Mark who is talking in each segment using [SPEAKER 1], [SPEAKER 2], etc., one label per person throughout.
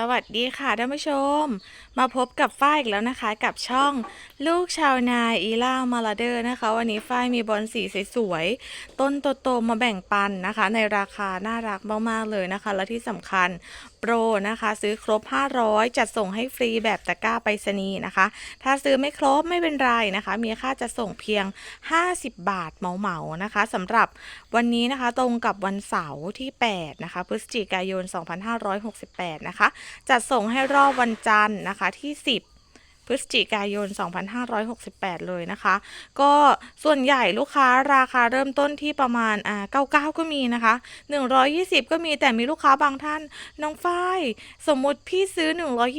[SPEAKER 1] สวัสดีค่ะท่านผู้ชม มาพบกับฝ้ายอีกแล้วนะคะ กับช่องลูกชาวนาอีล่ามาลาเดอร์นะคะ วันนี้ฝ้ายมีบอลสีสวยๆต้นโตๆมาแบ่งปันนะคะ ในราคาน่ารักมากๆเลยนะคะ และที่สำคัญโปรนะคะ ซื้อครบ 500 จัดส่งให้ฟรีแบบตะกร้าไปรษณีย์นะคะ ถ้าซื้อไม่ครบไม่เป็นไรนะคะ มีค่าจะส่งเพียง 50 บาทเหมาๆนะคะสำหรับวันนี้นะคะตรงกับวันเสาร์ที่ 8 นะคะ พฤศจิกายน 2568 นะคะ จัดส่งให้รอบวันจันทร์นะคะที่ 10 พฤศจิกายน 2568 เลยนะคะ ก็ส่วนใหญ่ลูกค้าราคาเริ่มต้นที่ประมาณอ่า99 ก็มีนะคะ 120 ก็มีแต่มีลูกค้าบางท่าน น้องฝ้าย สมมุติพี่ซื้อ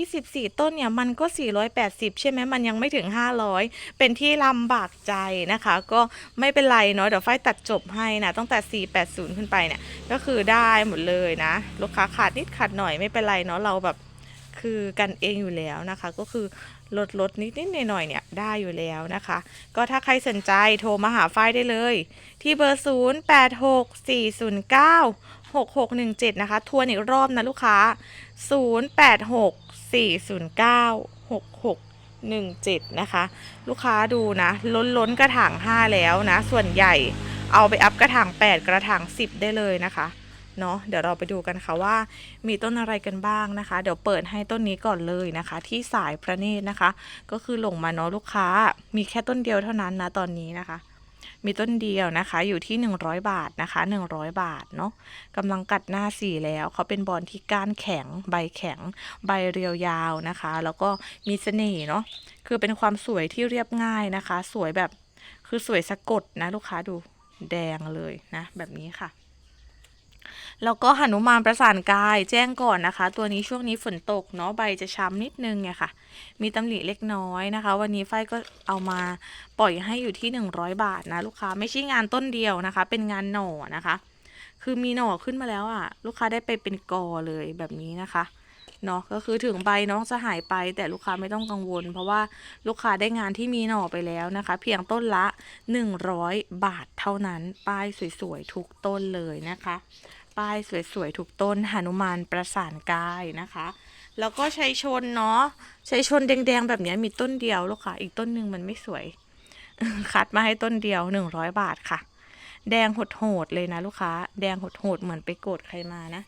[SPEAKER 1] 124 ต้นเนี่ย มันก็ 480 ใช่ไหมมันยังไม่ถึง 500 เป็นที่ลำบากใจนะคะ ก็ไม่เป็นไรเนาะเดี๋ยวฝ้ายตัดจบให้นะตั้งแต่ 480 ขึ้นไปเนี่ย ก็คือได้หมดเลยนะ ลูกค้าขาดนิดขาดหน่อยไม่เป็นไรเนาะเราแบบคือกันเองอยู่แล้วนะคะ ก็คือ ลดลดนิดนิดหน่อยหน่อยๆเนี่ยได้อยู่แล้วนะคะ ก็ถ้าใครสนใจโทรมาหาฝ้ายได้เลย ที่เบอร์ 0 8 6 4 0 9 6 6 1 7 นะคะ ทวนอีกรอบนะลูกค้า 0 8 6 4 0 9 6 6 1 7 นะคะ ลูกค้าดูนะ ล้นล้นกระถาง 5 แล้วนะ ส่วนใหญ่เอาไปอัพกระถาง 8 กระถาง 10 ได้เลยนะคะ เนาะเดี๋ยวเราไปดูกันค่ะว่า มีต้นอะไรกันบ้างนะคะ เดี๋ยวเปิดให้ต้นนี้ก่อนเลยนะคะ ที่สายพระเนตรนะคะ ก็คือหลงมาเนาะลูกค้า มีแค่ต้นเดียวเท่านั้นนะตอนนี้นะคะ มีต้นเดียวนะคะอยู่ที่ 100 บาทนะคะ 100 บาทเนาะกำลังกัดหน้าสีแล้วเขาเป็นบอลที่ก้านแข็ง ใบแข็ง ใบเรียวยาวนะคะ แล้วก็มีเสน่ห์เนาะคือเป็นความสวยที่เรียบง่ายนะคะ สวยแบบคือสวยสะกดนะลูกค้าดูแดงเลยนะ แบบนี้ค่ะ แล้วก็หนุมานประสานกายแจ้งก่อนนะคะ ตัวนี้ช่วงนี้ฝนตกเนาะใบจะช้ำนิดนึงไงค่ะ มีตำหนิเล็กน้อยนะคะ วันนี้ฝ้ายก็เอามาปล่อยให้อยู่ที่ 100 บาทนะลูกค้าไม่ใช่งานต้นเดียวนะคะ เป็นงานหน่อนะคะ คือมีหน่อขึ้นมาแล้วอะ ลูกค้าได้ไปเป็นกอเลยแบบนี้นะคะเนาะก็คือถึงใบน้องจะหายไป แต่ลูกค้าไม่ต้องกังวล เพราะว่าลูกค้าได้งานที่มีหน่อไปแล้วนะคะ เพียงต้นละ 100 บาทเท่านั้นป้ายสวยๆทุกต้นเลยนะคะ ป้ายสวยๆทุกต้นหนุมานประสานกายนะคะ แล้วก็ชัยชนเนาะชัยชนแดงๆ แบบนี้มีต้นเดียวลูกค้าอีกต้นหนึ่งมันไม่สวย คัดมาให้ต้นเดียว100บาทค่ะ แดงโหดๆเลยนะลูกค้า แดงโหดๆเหมือนไปโกรธใครมานะ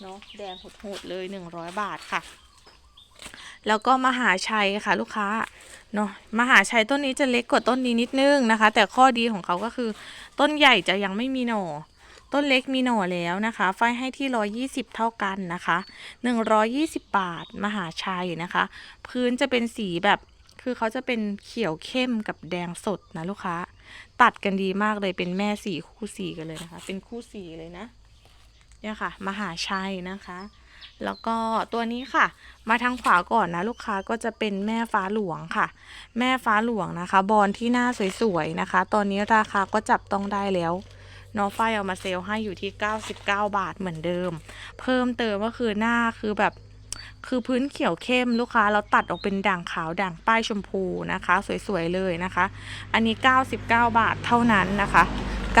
[SPEAKER 1] เนาะแดงโหดๆเลย100บาทค่ะ แล้วก็มหาชัยค่ะ ลูกค้าเนาะมหาชัยต้นนี้จะเล็กกว่าต้นนี้นิดนึงนะคะ แต่ข้อดีของเขาก็คือ ต้นใหญ่จะยังไม่มีหน่อ ต้นเล็กมีหน่อแล้วนะคะไฟให้ที่ 120 เท่ากันนะคะ 120 บาทมหาชัยนะคะ พื้นจะเป็นสีแบบคือเขาจะเป็นเขียวเข้มกับแดงสดนะลูกค้า ตัดกันดีมากเลยเป็นแม่สีคู่สีกันเลยนะคะ เป็นคู่สีเลยนะเนี่ยค่ะ มหาชัยนะคะ แล้วก็ตัวนี้ค่ะ มาทางขวาก่อนนะ ลูกค้าก็จะเป็นแม่ฟ้าหลวงค่ะ แม่ฟ้าหลวงนะคะ บอลที่หน้าสวยๆนะคะ ตอนนี้ราคาก็จับต้องได้แล้ว น้องฝ้ายเอามาเซลให้อยู่ที่ 99 บาทเหมือนเดิม เพิ่มเติมก็คือหน้าคือแบบคือพื้นเขียวเข้มลูกค้าเราตัดออกเป็นด่างขาวด่างป้ายชมพูนะคะ สวยๆเลยนะคะ อันนี้ 99 บาทเท่านั้นนะคะ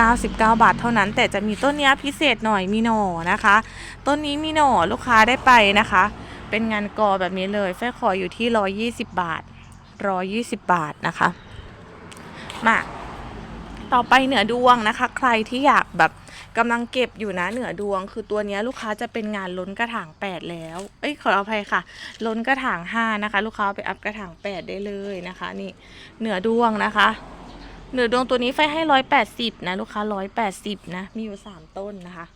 [SPEAKER 1] 99 บาทเท่านั้น แต่จะมีต้นเนี้ยพิเศษหน่อยมีหน่อนะคะ ต้นนี้มีหน่อลูกค้าได้ไปนะคะ เป็นงานกอแบบนี้เลยแฟ่ขออยู่ที่ 120 บาท 120 บาทนะคะ มา ต่อไปเหนือดวงนะคะ ใครที่อยากแบบกำลังเก็บอยู่นะเหนือดวง คือตัวนี้ลูกค้าจะเป็นงานล้นกระถาง 8 แล้ว เอ้ยขออภัยค่ะ ล้นกระถาง 5 นะคะ ลูกค้าไปอัพกระถาง 8 ได้เลยนะคะ นี่เหนือดวงนะคะ เหนือดวงตัวนี้ไฟให้180นะลูกค้า180นะมีอยู่3ต้นนะคะ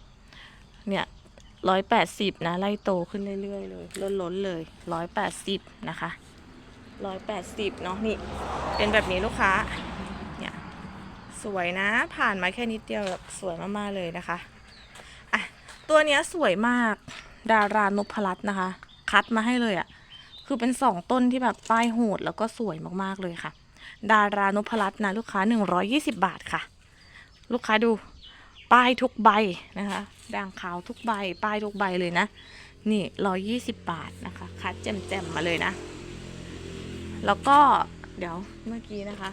[SPEAKER 1] เนี่ย180นะไล่โตขึ้นเรื่อยๆเลยล้นๆเลย180นะคะ180เนาะนี่เป็นแบบนี้ลูกค้า สวยนะ ผ่านมาแค่นิดเดียวแบบสวยมากๆเลยนะคะอะตัวเนี้ยสวยมากดารานพรัตน์นะคะ คัดมาให้เลยอะ่ะคือเป็นสองต้นที่แบบป้ายโหดแล้วก็สวยมากๆเลยค่ะ ดารานพรัตน์นะลูกค้า 120 บาทค่ะ ลูกค้าดูป้ายทุกใบนะคะด่างขาวทุกใบ ป้ายทุกใบเลยนะ นี่ 120 บาทนะคะ คัดแจ่มๆมาเลยนะ แล้วก็เดี๋ยวเมื่อกี้นะคะ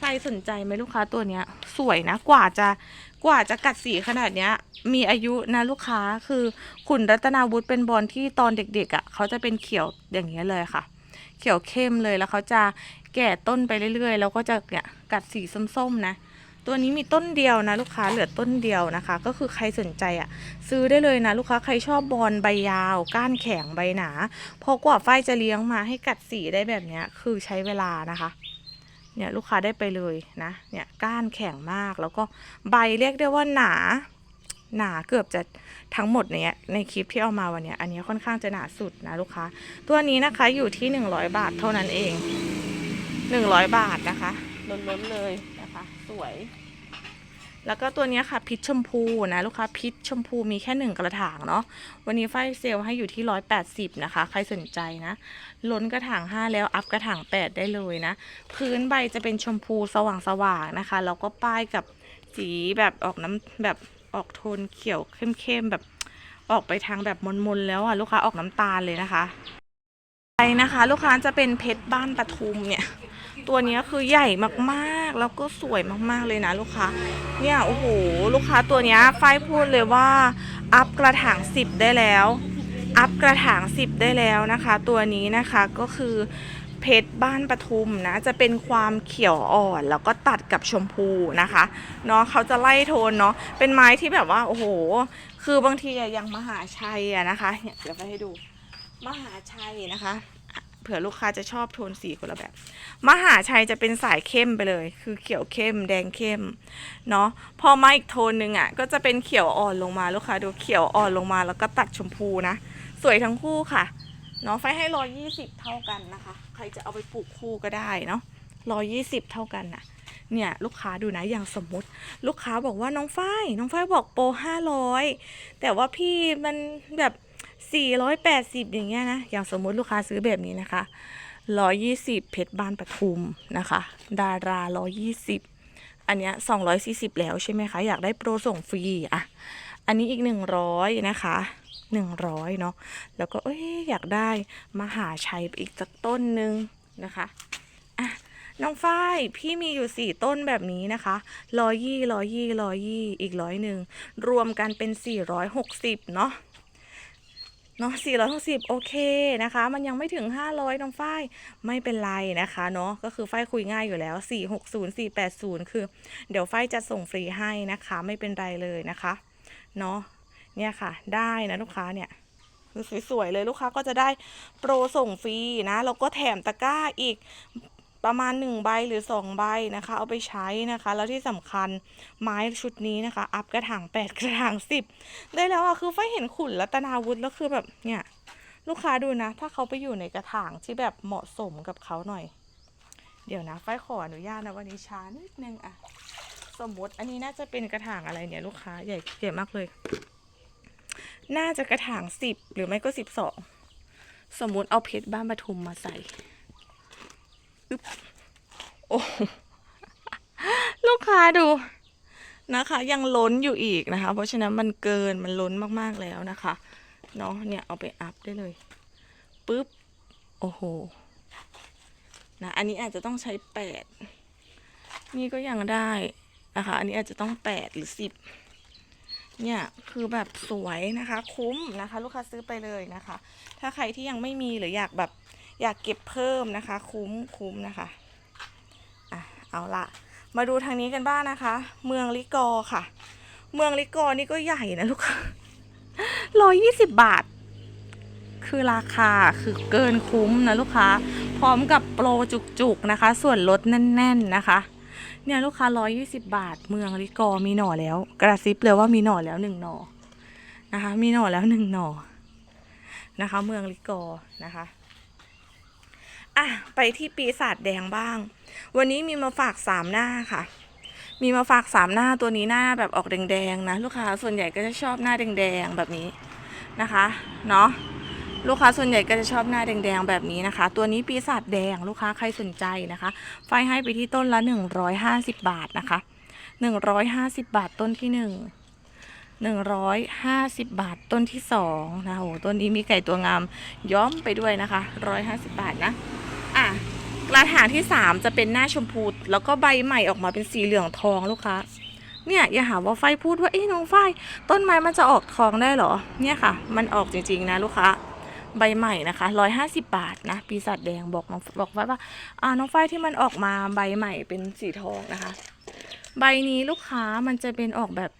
[SPEAKER 1] ใครสนใจไหมลูกค้าตัวเนี้ย สวยนะกว่าจะกว่าจะกัดสีขนาดเนี้ย มีอายุนะลูกค้าคือขุนรัตนาวุฒิเป็นบอลที่ตอนเด็กๆอะ่ะเขาจะเป็นเขียวอย่างเงี้ยเลยค่ะ เขียวเข้มเลยแล้วเขาจะแก่ต้นไปเรื่อยๆ แล้วก็จะเนี่ยกัดสีส้มๆนะตัวนี้มีต้นเดียวนะลูกค้าเหลือต้นเดียวนะคะ ก็คือใครสนใจอะ่ะ ซื้อได้เลยนะลูกค้าใครชอบบอลใบยาว ก้านแข็งใบหนาเพราะกว่าฝ้ายจะเลี้ยงมาให้กัดสีได้แบบเนี้ยคือใช้เวลานะคะ เนี่ยลูกค้าได้ไปเลยนะเนี่ยก้านแข็งมากแล้วก็ใบเรียกได้ว่าหนาหนาเกือบจะทั้งหมดเนี้ยในคลิปที่เอามาวันนี้อันนี้ค่อนข้างจะหนาสุดนะลูกค้า ตัวนี้นะคะอยู่ที่ 100 บาทเท่านั้นเอง 100 บาทนะคะล้นๆเลยนะคะ สวย แล้วก็ตัวนี้ค่ะพิชชมพูนะลูกค้าพิชชมพูมีแค่หนึ่งกระถางเนาะวันนี้ไฟเซลลให้อยู่ที่ 180 นะคะ ใครสนใจนะล้นกระถาง 5 แล้วอัพกระถาง 8 ได้เลยนะ พื้นใบจะเป็นชมพูสว่างๆนะคะแล้วก็ป้ายกับสีแบบออกน้ำแบบออกโทนเขียวเข้มๆแบบออกไปทางแบบมนๆแล้วอะลูกค้าออกน้ำตาลเลยนะคะไปนะคะ ลูกค้าจะเป็นเพชรบ้านปทุมเนี่ย ตัวนี้คือใหญ่มากๆ แล้วก็สวยมากๆเลยนะลูกค้า เนี่ยโอ้โหลูกค้าตัวนี้ไฟพูดเลยว่าอัพกระถาง10ได้แล้ว อัพกระถาง10ได้แล้วนะคะ ตัวนี้นะคะก็คือเพชรบ้านปทุมนะจะเป็นความเขียวอ่อนแล้วก็ตัดกับชมพูนะคะเนาะเขาจะไล่โทนเนาะเป็นไม้ที่แบบว่าโอ้โห คือบางทีอย่างมหาชัยอะนะคะเนี่ยเดี๋ยวไปให้ดูมหาชัยนะคะ เผื่อลูกค้าจะชอบโทนสีคนละแบบ มหาชัยจะเป็นสายเข้มไปเลย คือเขียวเข้ม แดงเข้ม เนาะ พอมาอีกโทนหนึ่งอะ ก็จะเป็นเขียวอ่อนลงมาลูกค้าดูเขียวอ่อนลงมาแล้วก็ตัดชมพูนะ สวยทั้งคู่ค่ะ เนาะ ไฟให้ร้อยี่สิบเท่ากันนะคะ ใครจะเอาไปปลูกคู่ก็ได้เนาะร้อยี่สิบเท่ากันน่ะ เนี่ยลูกค้าดูนะอย่างสมมติ ลูกค้าบอกว่าน้องฝ้ายน้องฝ้ายบอกโปรห้าร้อยแต่ว่าพี่มันแบบ สี่ร้อยแปดสิบอย่างเงี้ยนะ อย่างสมมุติลูกค้าซื้อแบบนี้นะคะร้อยี่สิบเพชรบ้านปทุมนะคะ ดาราร้อยี่สิบอันเนี้ยสองร้อยสี่สิบแล้วใช่ไหมคะ อยากได้โปรส่งฟรีอะ อันนี้อีกหนึ่งร้อยนะคะหนึ่งร้อยเนาะ แล้วก็เอ้ยอยากได้มหาชัยอีกสักต้นหนึ่งนะคะอะน้องฝ้ายพี่มีอยู่สี่ต้นแบบนี้นะคะร้อยยี่ร้อยยี่ร้อยยี่อีกร้อยหนึ่งรวมกันเป็นสี่ร้อยหกสิบเนาะ เนาะสี่ร้อยหกสิบโอเคนะคะ มันยังไม่ถึงห้าร้อยน้องฝ้ายไม่เป็นไรนะคะเนาะก็คือฝ้ายคุยง่ายอยู่แล้วสี่หกศูนย์สี่แปดศูนย์คือ เดี๋ยวฝ้ายจะส่งฟรีให้นะคะ ไม่เป็นไรเลยนะคะเนาะเนี่ยค่ะ ได้นะลูกค้าเนี่ยคือสวยๆเลยลูกค้าก็จะได้โปรส่งฟรีนะแล้วก็แถมตะกร้าอีก ประมาณหนึ่งใบหรือสองใบนะคะ เอาไปใช้นะคะ แล้วที่สำคัญไม้ชุดนี้นะคะ อัพกระถางแปดกระถางสิบได้แล้วอะคือไฟเห็นขุนรัตนาวุฒิแล้วคือแบบเนี่ยลูกค้าดูนะ ถ้าเขาไปอยู่ในกระถางที่แบบเหมาะสมกับเขาหน่อย เดี๋ยวนะ ไฟขออนุญาตนะวันนี้ช้านิดนึงอะสมมติอันนี้น่าจะเป็นกระถางอะไรเนี่ยลูกค้าใหญ่ใหญ่มากเลย น่าจะกระถางสิบหรือไม่ก็สิบสองสมมุติเอาเพชรบ้านปทุมมาใส่ โอ้ลูกค้าดูนะคะ ยังล้นอยู่อีกนะคะ เพราะฉะนั้นมันเกินมันล้นมากๆแล้วนะคะเนาะเนี่ยเอาไปอัพได้เลยปุ๊บโอ้โหนะอันนี้อาจจะต้องใช้แปดนี่ก็ยังได้นะคะ อันนี้อาจจะต้องแปดหรือสิบเนี่ยคือแบบสวยนะคะ คุ้มนะคะ ลูกค้าซื้อไปเลยนะคะ ถ้าใครที่ยังไม่มีหรืออยากแบบ อยากเก็บเพิ่มนะคะ คุ้มคุ้มนะคะอะเอาละมาดูทางนี้กันบ้างนะคะ เมืองลิกอค่ะ เมืองลิกอนี่ก็ใหญ่นะลูกค้าร้อยยี่สิบบาท คือราคาคือเกินคุ้มนะลูกค้า พร้อมกับโปรจุกๆนะคะ ส่วนลดแน่น ๆนะคะ เนี่ยลูกค้า120บาท เมืองลิกอมีหน่อแล้ว กระซิบเลยว่ามีหน่อแล้วหนึ่งหน่อนะคะ มีหน่อแล้วหนึ่งหน่อนะคะ เมืองลิกอนะคะ อะไปที่ปีศาจแดงบ้าง วันนี้มีมาฝากสามหน้าค่ะ มีมาฝากสามหน้าตัวนี้หน้าแบบออกแดงๆนะลูกค้าส่วนใหญ่ก็จะชอบหน้าแดงๆแบบนี้นะคะเนาะลูกค้าส่วนใหญ่ก็จะชอบหน้าแดงๆแบบนี้นะคะ ตัวนี้ปีศาจแดงลูกค้าใครสนใจนะคะ ไฟให้ไปที่ต้นละ 150 บาทนะคะ 150 บาทต้นที่ 1 150 บาทต้นที่2นะโหต้นนี้มีไก่ตัวงามย้อมไปด้วยนะคะ 150 บาทนะอะ กระถางที่สามจะเป็นหน้าชมพูแล้วก็ใบใหม่ออกมาเป็นสีเหลืองทองลูกค้าเนี่ยอย่าหาว่าไฟพูดว่าเอ้น้องไฟต้นไม้มันจะออกทองได้เหรอ เนี่ยค่ะ มันออกจริงๆนะลูกค้าใบใหม่นะคะร้อยห้าสิบาทนะปีศาจแดงบอกน้องบอกว่าว่าอ่าน้องไฟที่มันออกมาใบใหม่เป็นสีทองนะคะ ใบนี้ลูกค้ามันจะเป็นออกแบบ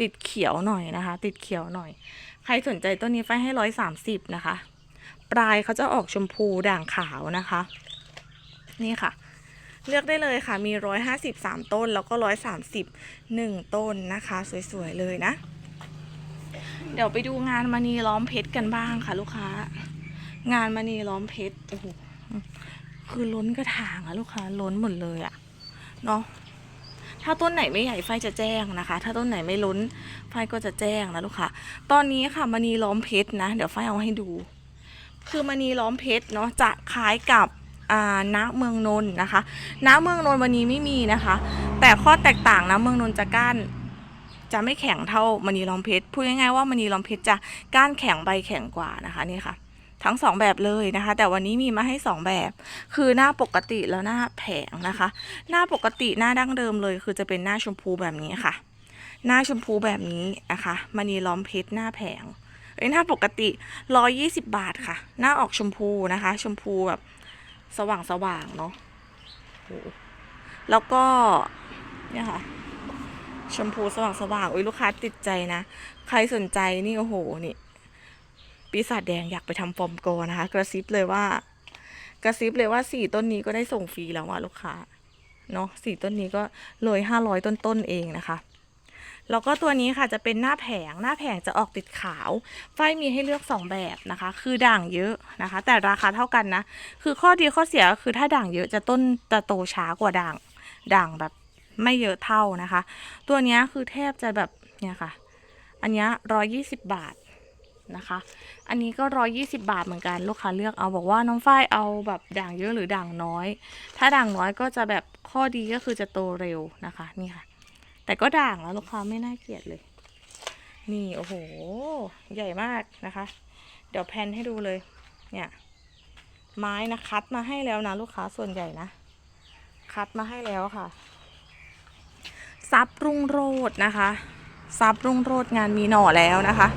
[SPEAKER 1] ติดเขียวหน่อยนะคะ ติดเขียวหน่อย ใครสนใจต้นนี้ไฟให้ร้อยสามสิบนะคะ ปลายเขาจะออกชมพูด่างขาวนะคะ นี่ค่ะ เลือกได้เลยค่ะ มีร้อยห้าสิบสามต้น แล้วก็ร้อยสามสิบหนึ่งต้นนะคะ สวยๆเลยนะ เดี๋ยวไปดูงานมณีล้อมเพชรกันบ้างค่ะ ลูกค้า งานมณีล้อมเพชรโอ้โหคือล้นกระถางอะลูกค้าล้นหมดเลยอะเนาะถ้าต้นไหนไม่ใหญ่ไฟจะแจ้งนะคะ ถ้าต้นไหนไม่ล้นไฟก็จะแจ้งนะลูกค้าตอนนี้ค่ะมณีล้อมเพชรนะ เดี๋ยวไฟเอาให้ดู คือมณีล้อมเพชรเนาะจะคล้ายกับ ณเมืองนนท์นะคะณเมืองนนท์วันนี้ไม่มีนะคะ แต่ข้อแตกต่างนะเมืองนนท์จะก้านจะไม่แข็งเท่ามณีล้อมเพชรพูดง่ายๆว่ามณีล้อมเพชรจะก้านแข็งใบแข็งกว่านะคะนี่ค่ะ ทั้งสองแบบเลยนะคะ แต่วันนี้มีมาให้สองแบบ คือหน้าปกติแล้วหน้าแผงนะคะ หน้าปกติหน้าดั้งเดิมเลย คือจะเป็นหน้าชมพูแบบนี้ค่ะ หน้าชมพูแบบนี้นะคะมณีล้อมเพชรหน้าแผงเอ้หน้าปกติร้อยี่สิบาทค่ะ หน้าออกชมพูนะคะ ชมพูแบบ สว่างสว่างเนาะโอ้แล้วก็เนี่ยค่ะ ชมพูสว่างสว่างอุ้ยลูกค้าติดใจนะ ใครสนใจนี่ โอ้โห นี่ ปีศาจแดงอยากไปทำฟอร์มโกนะคะ กระซิบเลยว่า กระซิบเลยว่าสี่ต้นนี้ก็ได้ส่งฟรีแล้วอะลูกค้า เนาะสี่ต้นนี้ก็เลยห้าร้อยต้นๆเองนะคะ แล้วก็ตัวนี้ค่ะจะเป็นหน้าแผง หน้าแผงจะออกติดขาวไฟมีให้เลือก 2 แบบนะคะ คือด่างเยอะนะคะ แต่ราคาเท่ากันนะ คือข้อดีข้อเสียคือถ้าด่างเยอะจะต้นจะโตช้ากว่าด่าง ด่างแบบไม่เยอะเท่านะคะ ตัวนี้คือแทบจะแบบเนี่ยค่ะ อันนี้ร้อยยี่สิบบาทนะคะ อันนี้ก็ร้อยยี่สิบาทเหมือนกันลูกค้าเลือกเอาบอกว่าน้องฝ้ายเอาแบบด่างเยอะหรือด่างน้อย ถ้าด่างน้อยก็จะแบบข้อดีก็คือจะโตเร็วนะคะนี่ค่ะ แต่ก็ด่างแล้วลูกค้าไม่น่าเกลียดเลย นี่โอ้โห ใหญ่มากนะคะ เดี๋ยวแพนให้ดูเลย เนี่ย ไม้นะคัดมาให้แล้วนะลูกค้าส่วนใหญ่นะ คัดมาให้แล้วค่ะ ซับรุ่งโรดนะคะซับรุ่งโรดงานมีหน่อแล้วนะคะ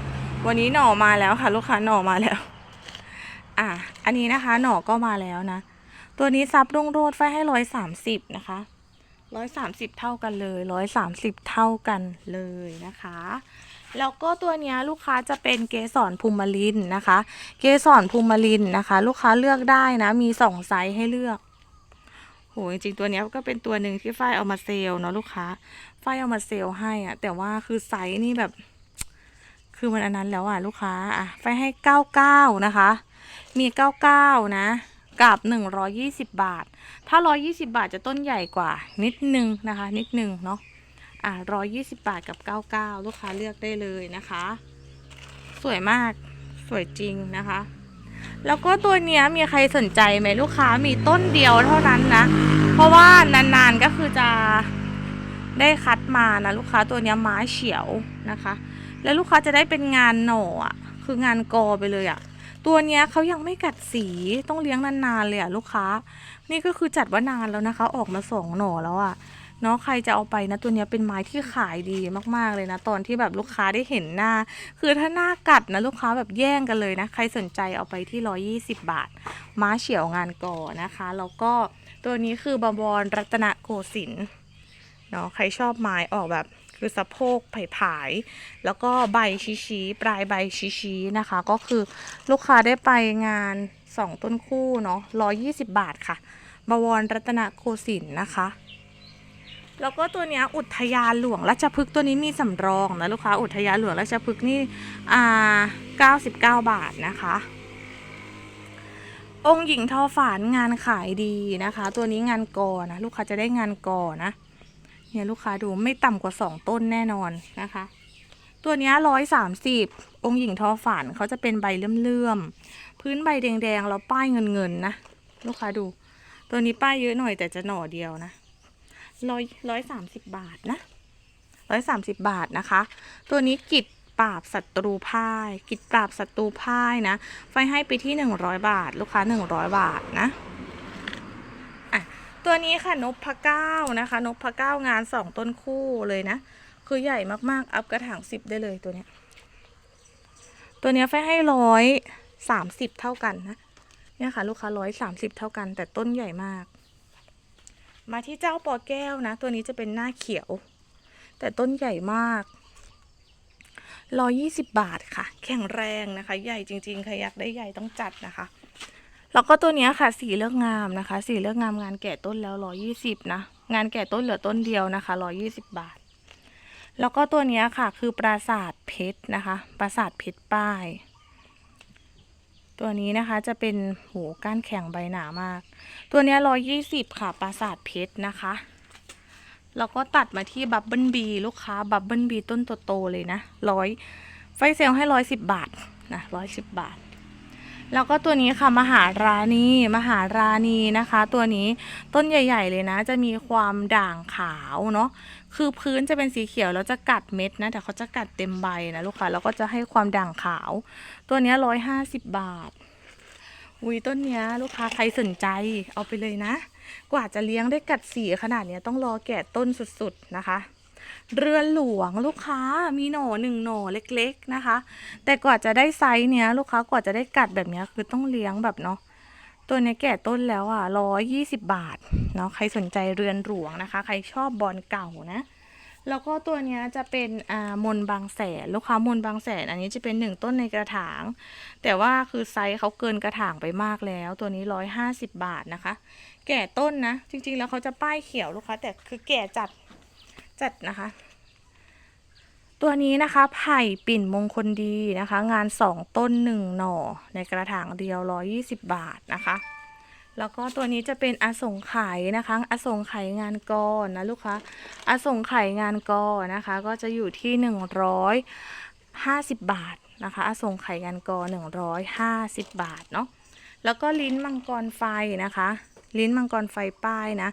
[SPEAKER 1] วันนี้หน่อมาแล้วค่ะ ลูกค้าหน่อมาแล้ว อะ อันนี้นะคะหน่อก็มาแล้วนะ ตัวนี้ซับรุ่งโรดไฟให้ร้อยสามสิบนะคะ ร้อยสามสิบเท่ากันเลยร้อยสามสิบเท่ากันเลยนะคะ แล้วก็ตัวนี้ลูกค้าจะเป็นเกสรภูมิลินนะคะ เกสรภูมิลินนะคะ ลูกค้าเลือกได้นะ มีสองไซส์ให้เลือกโหจริงๆตัวนี้ก็เป็นตัวหนึ่งที่ฝ้ายเอามาเซลล์เนาะลูกค้าฝ้ายเอามาเซลล์ให้อะแต่ว่าคือไซส์นี่แบบ คือมันอันนั้นแล้วอะลูกค้าอะฝ้ายให้เก้าเก้านะคะ มีเก้าเก้านะ กับหนึ่งร้อยี่สิบบาท ถ้าร้อยี่สิบาทจะต้นใหญ่กว่านิดนึงนะคะ นิดนึงเนาะอะร้อยี่สิบาทกับเก้าเก้าลูกค้าเลือกได้เลยนะคะ สวยมากสวยจริงนะคะ แล้วก็ตัวเนี้ยมีใครสนใจไหมลูกค้ามีต้นเดียวเท่านั้นนะ เพราะว่านานๆก็คือจะได้คัดมานะลูกค้าตัวเนี้ยไม้เฉียวนะคะ แล้วลูกค้าจะได้เป็นงานหน่ออะคืองานกอไปเลยอะ ตัวเนี้ยเขายังไม่กัดสีต้องเลี้ยงนานๆเลยอะลูกค้า นี่ก็คือจัดว่านานแล้วนะคะ ออกมาสองหน่อแล้วอะเนาะใครจะเอาไปนะตัวนี้เป็นไม้ที่ขายดีมากๆเลยนะ ตอนที่แบบลูกค้าได้เห็นหน้า คือถ้าหน้ากัดนะลูกค้าแบบแย่งกันเลยนะ ใครสนใจเอาไปที่ 120 บาท ม้าเฉียวงานก่อนะคะ แล้วก็ตัวนี้คือบบวรรัตนโกสินเนาะใครชอบไม้ออกแบบ คือสะโพกผายๆแล้วก็ใบชี้ๆปลายใบชี้ๆนะคะ ก็คือลูกค้าได้ไปงาน2ต้นคู่เนาะ120บาทค่ะ บวรรัตนโกสินทร์นะคะ แล้วก็ตัวเนี้ยอุทยานหลวงราชพฤกษ์ตัวนี้มีสำรองนะลูกค้าอุทยานหลวงราชพฤกษ์นี่อ่า99บาทนะคะองค์หญิงทอฝานงานขายดีนะคะ ตัวนี้งานกอนะ ลูกค้าจะได้งานกอนะ เนี่ยลูกค้าดูไม่ต่ำกว่าสองต้นแน่นอนนะคะ ตัวนี้ร้อยสามสิบองค์หญิงทอฝานเขาจะเป็นใบเลื่อมๆพื้นใบแดงๆแล้วป้ายเงินๆนะลูกค้าดู ตัวนี้ป้ายเยอะหน่อยแต่จะหน่อเดียวนะร้อยร้อยสามสิบบาทนะร้อยสามสิบบาทนะคะ ตัวนี้กิจปราบศัตรูพ่าย กิจปราบศัตรูพ่ายนะ ไฟให้ไปที่หนึ่งร้อยบาท ลูกค้าหนึ่งร้อยบาทนะ ตัวนี้ค่ะนพพะเก้านะคะนพพะเก้างานสองต้นคู่เลยนะ คือใหญ่มากๆ อัพกระถางสิบได้เลยตัวเนี้ย ตัวเนี้ยไฟให้ร้อยสามสิบเท่ากันนะ เนี่ยค่ะ ลูกค้าร้อยสามสิบเท่ากัน แต่ต้นใหญ่มาก มาที่เจ้าปอแก้วนะ ตัวนี้จะเป็นหน้าเขียว แต่ต้นใหญ่มากร้อยี่สิบบาทค่ะ แข็งแรงนะคะ ใหญ่จริงๆใครอยากได้ใหญ่ต้องจัดนะคะ แล้วก็ตัวนี้ค่ะสีเลือกงามนะคะ สีเลือกงามงานแก่ต้นแล้วร้อยี่สิบนะ งานแก่ต้นเหลือต้นเดียวนะคะร้อยี่สิบบาท แล้วก็ตัวนี้ค่ะคือปราสาทเพชรนะคะ ปราสาทเพชรป้าย ตัวนี้นะคะจะเป็นโหก้านแข็งใบหนามาก ตัวนี้ร้อยี่สิบค่ะ ปราสาทเพชรนะคะแล้วก็ตัดมาที่บับเบิลบีลูกค้าบับเบิลบีต้นโตๆเลยนะร้อยไฟเซลให้ร้อยสิบบาทนะร้อยสิบบาท แล้วก็ตัวนี้ค่ะมหาราณีมหาราณีนะคะ ตัวนี้ต้นใหญ่ ๆ เลยนะ จะมีความด่างขาวเนาะคือพื้นจะเป็นสีเขียวแล้วจะกัดเม็ดนะแต่เขาจะกัดเต็มใบนะลูกค้าแล้วก็จะให้ความด่างขาว ตัวนี้ร้อยห้าสิบบาทอุ้ยต้นนี้ลูกค้าใครสนใจเอาไปเลยนะ กว่าจะเลี้ยงได้กัดสีขนาดนี้ต้องรอแก่ต้นสุดๆนะคะ เรือนหลวงลูกค้ามีหน่อหนึ่งหน่อเล็กๆนะคะ แต่กว่าจะได้ไซส์เนี้ยลูกค้ากว่าจะได้กัดแบบเนี้ยคือต้องเลี้ยงแบบเนาะตัวนี้แก่ต้นแล้วอะร้อยยี่สิบบาทเนาะใครสนใจเรือนหลวงนะคะ ใครชอบบอลเก่านะ แล้วก็ตัวเนี้ยจะเป็นอ่ามนบางแสนลูกค้ามนบางแสนอันนี้จะเป็นหนึ่งต้นในกระถาง แต่ว่าคือไซส์เขาเกินกระถางไปมากแล้ว ตัวนี้ร้อยห้าสิบบาทนะคะ แก่ต้นนะ จริง ๆ แล้วเขาจะป้ายเขียวลูกค้าแต่คือแก่จัด จัดนะคะ ตัวนี้นะคะไผ่ปิ่นมงคลดีนะคะ งานสองต้นหนึ่งหน่อในกระถางเดียวร้อยี่สิบบาทนะคะ แล้วก็ตัวนี้จะเป็นอสงไขยนะคะ อสงไขยงานกอนะลูกค้าอสงไขยงานกอนะคะ ก็จะอยู่ที่หนึ่งร้อยห้าสิบบาทนะคะ อสงไขยงานกอหนึ่งร้อยห้าสิบบาทเนาะแล้วก็ลิ้นมังกรไฟนะคะ ลิ้นมังกรไฟป้ายนะ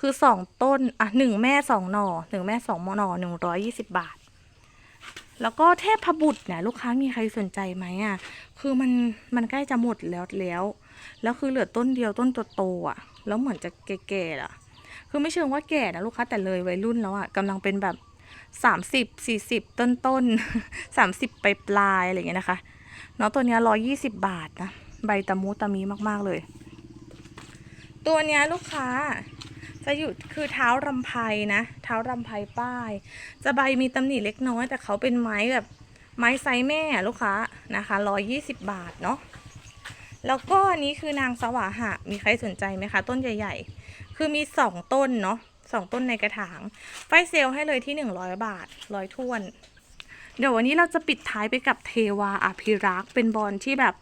[SPEAKER 1] คือสองต้นอะหนึ่งแม่สองหน่อหนึ่งแม่สองหน่อหนึ่งร้อยยี่สิบบาท แล้วก็เทพบุตรเนี่ยลูกค้ามีใครสนใจไหมอะ คือมันมันใกล้จะหมดแล้วแล้ว แล้วคือเหลือต้นเดียวต้นโตๆอะ แล้วเหมือนจะแก่ๆอะ คือไม่เชิงว่าแก่นะลูกค้าแต่เลยวัยรุ่นแล้วอะกำลังเป็นแบบสามสิบสี่สิบต้นต้นสามสิบปลายปลายอะไรอย่างเงี้ยนะคะเนาะตัวเนี้ยร้อยี่สิบบาทนะใบตะมูตะมีมาก ๆ เลย ตัวเนี้ยลูกค้า จะอยู่คือเท้ารำไพนะ เท้ารำไพป้าย จะใบมีตำหนิเล็กน้อย แต่เขาเป็นไม้แบบไม้ไซส์แม่ลูกค้านะคะร้อยี่สิบบาทเนาะแล้วก็อันนี้คือนางสวาหะ มีใครสนใจไหมคะ ต้นใหญ่ ๆ คือมีสองต้นเนาะสองต้นในกระถาง ไฟเซลให้เลยที่หนึ่งร้อยบาทร้อยท้วน เดี๋ยววันนี้เราจะปิดท้ายไปกับเทวาอภิรักษ์เป็นบอลที่แบบ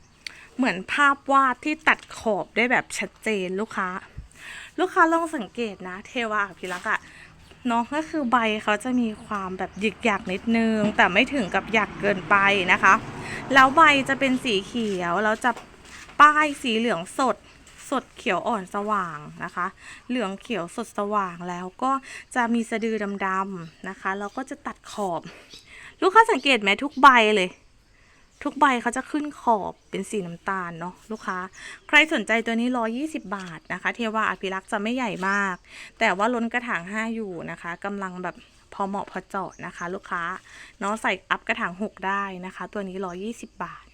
[SPEAKER 1] เหมือนภาพวาดที่ตัดขอบได้แบบชัดเจนลูกค้า ลูกค้าลองสังเกตนะเทวาอภิรักษ์อะเนาะก็คือใบเขาจะมีความแบบหยิกหยักนิดนึง แต่ไม่ถึงกับหยักเกินไปนะคะ แล้วใบจะเป็นสีเขียวแล้วจะป้ายสีเหลืองสดสดเขียวอ่อนสว่างนะคะ เหลืองเขียวสดสว่างแล้วก็จะมีสะดือดำๆนะคะแล้วก็จะตัดขอบ ลูกค้าสังเกตไหมทุกใบเลย ทุกใบเขาจะขึ้นขอบเป็นสีน้ำตาลเนาะลูกค้า ใครสนใจตัวนี้ 120 บาทนะคะ เทวาอภิรักษ์จะไม่ใหญ่มาก แต่ว่าล้นกระถาง 5 อยู่นะคะกำลังแบบพอเหมาะพอเจาะนะคะ ลูกค้าเนาะใส่อัพกระถาง 6 ได้นะคะ ตัวนี้ 120 บาท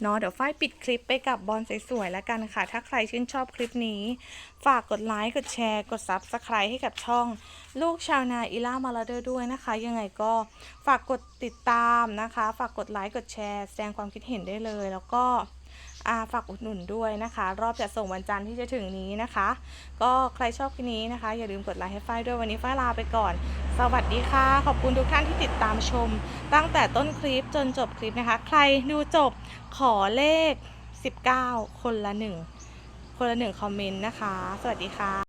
[SPEAKER 1] เนาะเดี๋ยวฝ้ายปิดคลิปไปกับบอลสวยๆแล้วกันค่ะ ถ้าใครชื่นชอบคลิปนี้ ฝากกดไลค์กดแชร์ กดซับสไครต์ให้กับช่อง ลูกชาวนาอีล่ามาลาเดอร์ด้วยนะคะ ยังไงก็ฝากกดติดตามนะคะ ฝากกดไลค์กดแชร์ แสดงความคิดเห็นได้เลย แล้วก็ ฝากอุดหนุนด้วยนะคะ รอบจะส่งวันจันทร์ที่จะถึงนี้นะคะ ก็ใครชอบคลิปนี้นะคะ อย่าลืมกดไลค์ให้ฝ้ายด้วยวันนี้ฝ้ายลาไปก่อน สวัสดีค่ะ ขอบคุณทุกท่านที่ติดตามชม ตั้งแต่ต้นคลิปจนจบคลิปนะคะ ใครดูจบขอเลข 19 คนละหนึ่งคนละหนึ่งคอมเมนต์นะคะ สวัสดีค่ะ